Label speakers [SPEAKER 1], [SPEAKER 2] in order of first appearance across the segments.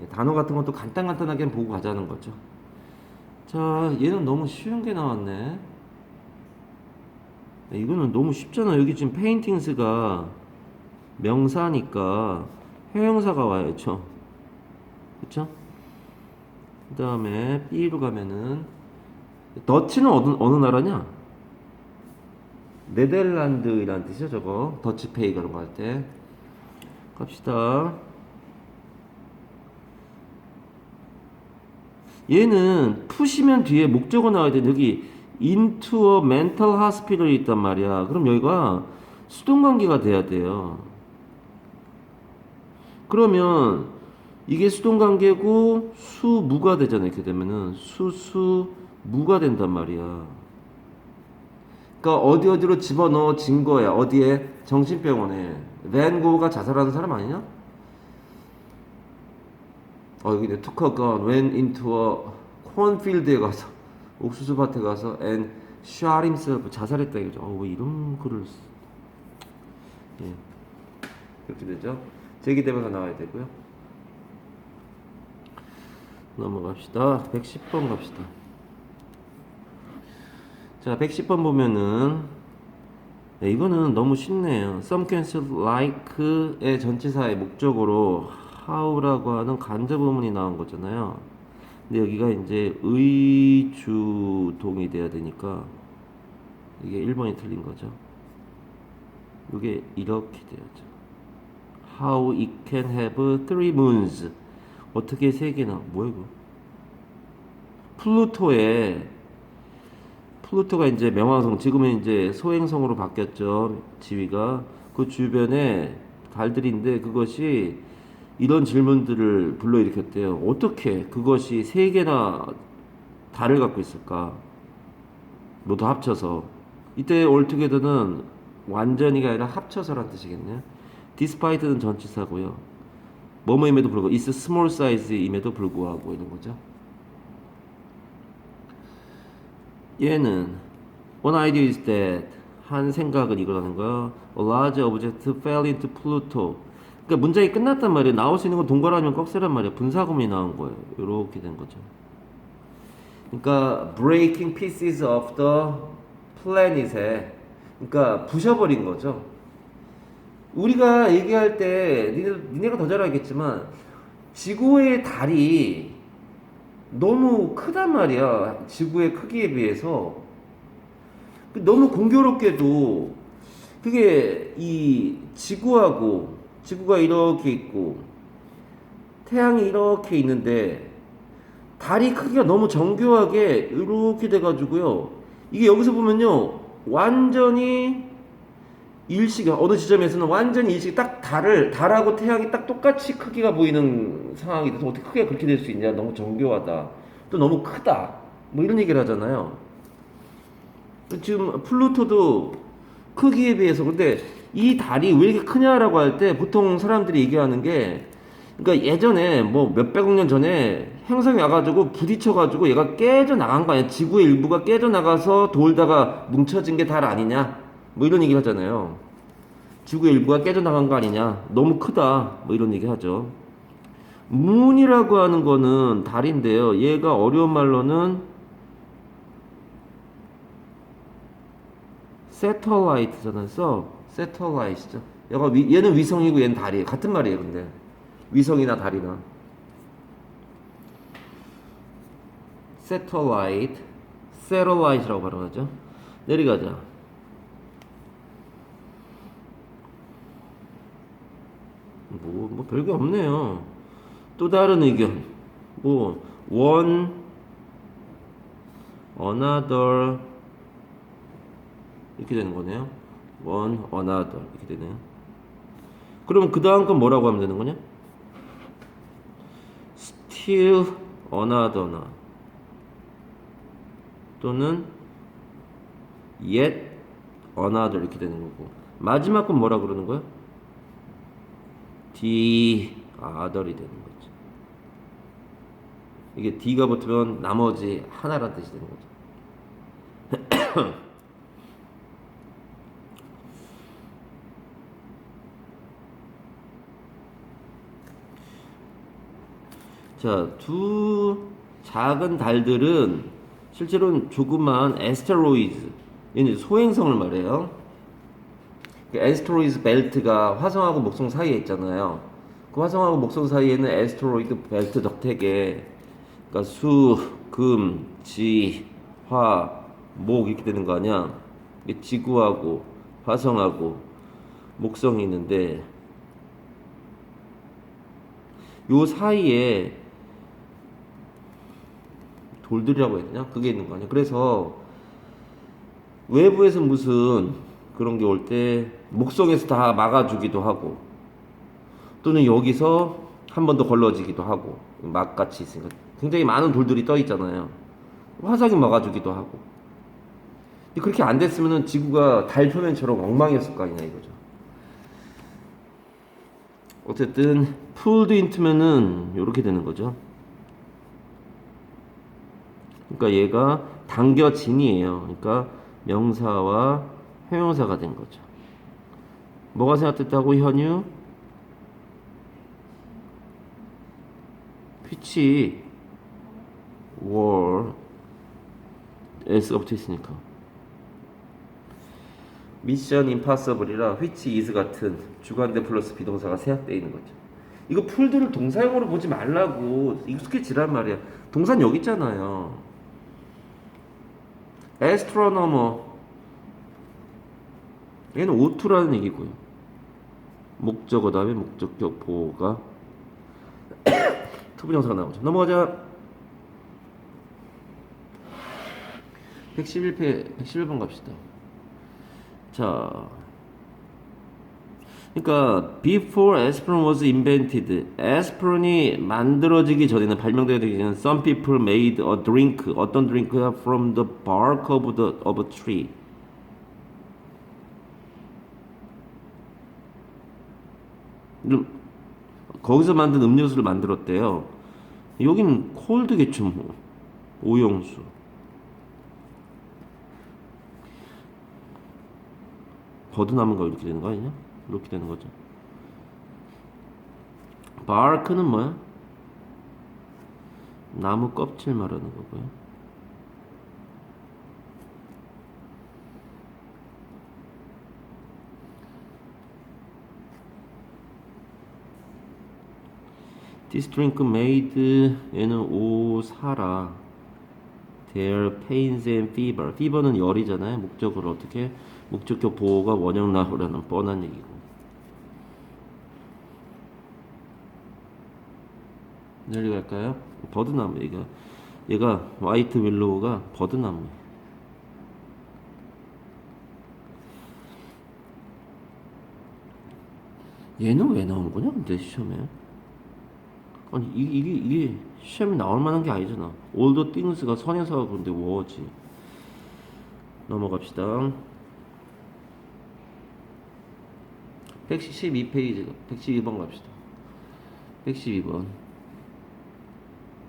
[SPEAKER 1] 예, 단어 같은 것도 간단간단하게 보고 가자는 거죠. 자, 얘는 너무 쉬운 게 나왔네. 네, 이거는 너무 쉽잖아. 여기 지금 페인팅스가 명사니까 형용사가 와야죠. 그쵸? 그 다음에 B로 가면은 더치는 어느, 어느 나라냐? 네덜란드이란 뜻이죠 저거 더치페이 그런 거 할 때 갑시다 얘는 푸시면 뒤에 목적어 나와야 돼. 여기 into a mental hospital이 있단 말이야. 그럼 여기가 수동관계가 돼야 돼요. 그러면 이게 수동관계고 수무가 되잖아 이렇게 되면은 수수무가 된단 말이야. 그러니까 어디 어디로 집어넣어진 거야. 어디에? 정신병원에. 밴 고흐가 자살하는 사람 아니냐? 어 여기 내 투커가 went into a cornfield에 가서 옥수수 밭에 가서 and shot himself 자살했다 이거죠. 어 왜 이런 글을 쓰... 예 그렇게 되죠. 제기되면서 나와야 되고요. 넘어갑시다. 110번 갑시다. 자, 110번 보면은 네, 이거는 너무 쉽네요. Some cancel like의 전치사의 목적으로 how라고 하는 간접 의문이 나온 거잖아요. 근데 여기가 이제 의주동이 돼야 되니까 이게 1번이 틀린 거죠. 이게 이렇게 돼야죠. How it can have three moons. 어떻게 세 개나? 뭐야 이거? 플루토에 플루토가 이제 명왕성 지금은 이제 소행성으로 바뀌었죠 지위가 그 주변에 달들인데 그것이 이런 질문들을 불러일으켰대요. 어떻게 그것이 세 개나 달을 갖고 있을까? 모두 합쳐서. 이때 올투게더는 완전히가 아니라 합쳐서란 뜻이겠네요. 디스파이트는 전치사고요. 뭐뭐임에도 불구하고 is small size임에도 불구하고 이런 거죠. 얘는 one idea is that 한 생각은 이거라는 거야. A large object fell into Pluto. 그러니까 문장이 끝났단 말이야. 나올 수 있는 건 동그라미면 꺽쇠란 말이야. 분사구문이 나온 거예요. 이렇게 된 거죠. 그러니까 breaking pieces of the planet에 그러니까 부셔버린 거죠. 우리가 얘기할 때 니네, 니네가 더 잘 알겠지만 지구의 달이 너무 크단 말이야. 지구의 크기에 비해서. 너무 공교롭게도 그게 이 지구하고 지구가 이렇게 있고 태양이 이렇게 있는데 달이 크기가 너무 정교하게 이렇게 돼가지고요. 이게 여기서 보면요. 완전히 일시가 어느 지점에서는 완전히 일시 딱 달을 달하고 태양이 딱 똑같이 크기가 보이는 상황이 돼서 어떻게 크기가 그렇게 될 수 있냐 너무 정교하다 또 너무 크다 뭐 이런 얘기를 하잖아요 지금 플루토도 크기에 비해서 근데 이 달이 왜 이렇게 크냐라고 할 때 보통 사람들이 얘기하는 게 그러니까 예전에 뭐 몇백억 년 전에 행성이 와가지고 부딪혀가지고 얘가 깨져 나간 거 아니야 지구의 일부가 깨져 나가서 돌다가 뭉쳐진 게 달 아니냐 뭐 이런 얘기를 하잖아요. 지구의 일부가 깨져 나간 거 아니냐. 너무 크다. 뭐 이런 얘기 하죠. 문이라고 하는 거는 달인데요. 얘가 어려운 말로는 세터라이트잖아요. 써. 세터라이트죠. 얘가 위, 얘는 위성이고 얘는 달이에요. 같은 말이에요. 근데 위성이나 달이나. 세터라이트, 세러라이트라고 발음하죠. 내려가자. 뭐, 뭐 별게 없네요. 또 다른 의견. 뭐, one, another. 이렇게 되는 거네요. One, another. 이렇게 되네요. 그러면 그 다음 건 뭐라고 하면 되는 거냐? still another나. 또는 yet another. 이렇게 되는 거고. 마지막 건 뭐라 그러는 거야? D 아들이 되는 거죠. 이게 D가 붙으면 나머지 하나란 뜻이 되는 거죠. 자, 두 작은 달들은 실제로는 조그만 에스테로이드, 얘는 소행성을 말해요. 그 에스테로이드 벨트가 화성하고 목성 사이에 있잖아요. 그 화성하고 목성 사이에는 에스테로이드 벨트 덕택에 그러니까 수, 금, 지, 화, 목 이렇게 되는 거 아니야? 지구하고 화성하고 목성이 있는데 요 사이에 돌들이라고 해야 되냐? 그게 있는 거 아니야? 그래서 외부에서 무슨 그런 게 올 때 목성에서 다 막아주기도 하고 또는 여기서 한 번 더 걸러지기도 하고 막같이 있으니까 굉장히 많은 돌들이 떠 있잖아요. 화성이 막아주기도 하고 그렇게 안 됐으면은 지구가 달 표면처럼 엉망이었을 거 아니냐 이거죠. 어쨌든 풀드 인트면은 이렇게 되는 거죠. 그러니까 얘가 당겨진이에요. 그러니까 명사와 형용사가 된 거죠. 뭐가 생각됐다고 현유? which were s가 붙어 있으니까 미션 임파서블이라 which 같은 주관대 플러스 비동사가 생략되어 있는 거죠. 이거 풀들을 동사형으로 보지 말라고 익숙해지란 말이야. 동사는 여기 있잖아요. 에스트로너머 얘는 오투라는 얘기고요. 목적어 다음에 목적격 보호가 투부정사가 나오죠. 넘어가자. 111페 111번 갑시다. 자. 그러니까 before aspirin was invented, aspirin이 만들어지기 전에는 발명되기 전에는 some people made a drink, 어떤 드링크야 from the bark of the of a tree. 음, 거기서 만든 음료수를 만들었대요. 여기는 콜드겠죠 뭐. 오용수. 버드나무가 이렇게 되는 거 아니냐? 이렇게 되는 거죠. 바크는 뭐야? 나무 껍질 말하는 거고요. Made 얘는 오 사라 their pains and fever. fever는 열이잖아요. 목적으로 어떻게 목적격 보호가 원형 나오라는 뻔한 얘기고. 내리 갈까요? 버드나무 얘가 얘가 화이트 윌로우가 버드나무. 얘는 왜 나온 거냐? 근데 시험에. 아니 이게 이게, 이게 시험에 나올 만한 게 아니잖아. The things가 선행사가 그런데 뭐지? 넘어갑시다. 112페이지 112번 갑시다. 112번.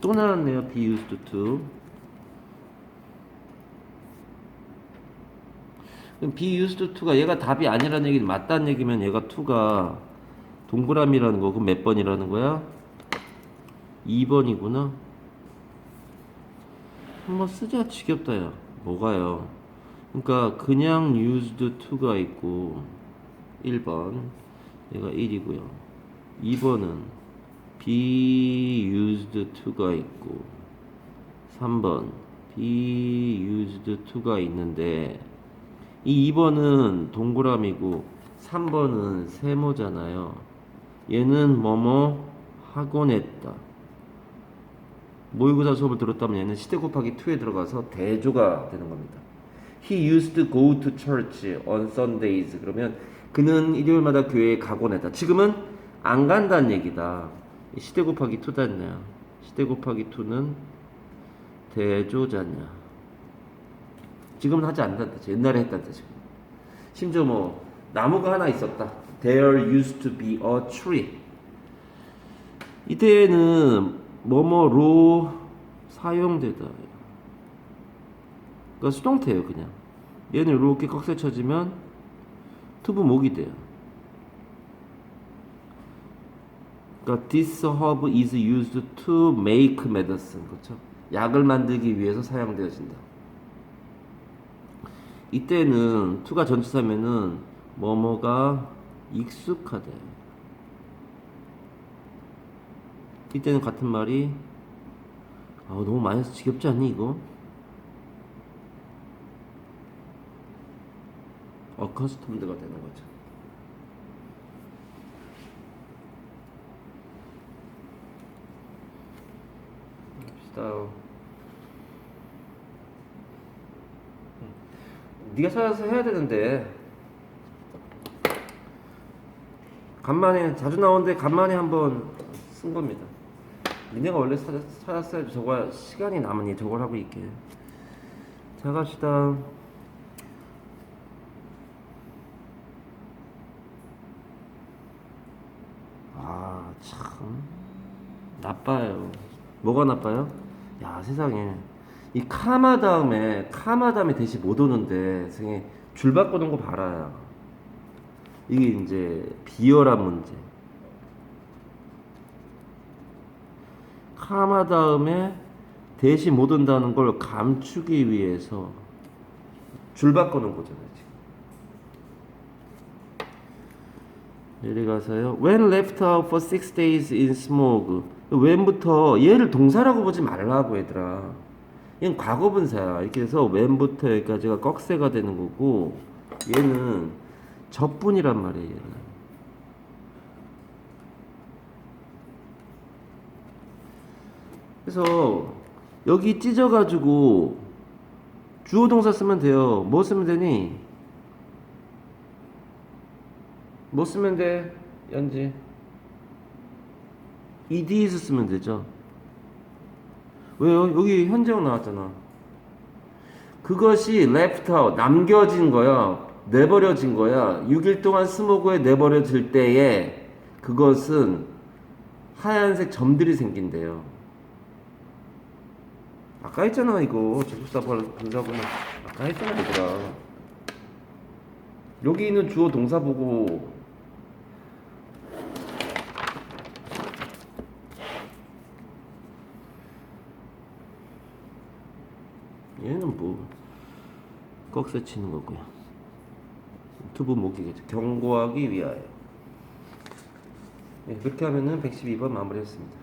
[SPEAKER 1] 또 나왔네요. be used to. 그럼 be used to가 얘가 답이 아니라는 얘기는 맞다는 얘기면 얘가 to가 동그라미라는 거 그럼 몇 번이라는 거야? 2번이구나. 한번 쓰자 지겹다 야. 뭐가요? 그러니까 그냥 used to가 있고 1번 얘가 1이고요. 2번은 be used to가 있고 3번 be used to가 있는데 이 2번은 동그라미고 3번은 세모잖아요. 얘는 뭐뭐 하곤 했다. 모의고사 수업을 들었다면 얘는 시대 곱하기 2에 들어가서 대조가 되는 겁니다. He used to go to church on Sundays. 그러면 그는 일요일마다 교회에 가곤 했다. 지금은 안 간다는 얘기다. 이 시대 곱하기 2잖냐. 시대 곱하기 2는 대조자냐. 지금은 하지 않는다. 옛날에. 지금. 심지어 뭐 나무가 하나 있었다. There used to be a tree. 이때는 뭐뭐로 사용되다. 그러니까 수동태예요, 그냥. 얘는 이렇게 꺽쇠 쳐지면 투부 목이 돼요. 그러니까 this herb is used to make medicine. 그렇죠? 약을 만들기 위해서 사용되어진다. 이때는 to가 전치사면은 뭐뭐가 익숙하대. 이때는 같은 말이 아 너무 많이 지겹지 않니 이거? 어커스텀드가 되는 거죠. 합시다. 네가 찾아서 해야 되는데 간만에 자주 나오는데 간만에 한번 쓴 겁니다. 니네가 원래 찾았, 찾았어야지 저거 시간이 남으니 저걸 하고 있게. 자 갑시다. 아 참 나빠요. 뭐가 나빠요? 야 세상에 이 카마 다음에 카마 다음에 대시 못 오는데 세상에 줄 바꾸는 거 봐라. 이게 이제 비열한 문제. 카마 다음에 대시 못 온다는 걸 감추기 위해서 줄 바꾸는 거잖아요. 지금. 예를 가서요. When left out for six days in smoke. When부터 얘를 동사라고 보지 말라고 얘들아. 얘는 과거분사야. 이렇게 해서 when부터 여기까지가 꺽쇠가 되는 거고 얘는 적분이란 말이에요. 얘는. 그래서 여기 찢어가지고 주어 동사 쓰면 돼요. 뭐 쓰면 되니? 뭐 쓰면 돼? 연지. EDS 쓰면 되죠. 왜요? 여기 현재형 나왔잖아. 그것이 left out, 남겨진 거야. 내버려진 거야. 6일 동안 스모그에 내버려질 때에 그것은 하얀색 점들이 생긴대요. 아까 했잖아 이거 제국사 분사구는 아까 했잖아 얘들아 여기 있는 주어 동사 보고 얘는 뭐 꺽쇠 치는 거고요. 두부 목이겠죠. 경고하기 위하여. 네, 그렇게 하면은 112번 마무리했습니다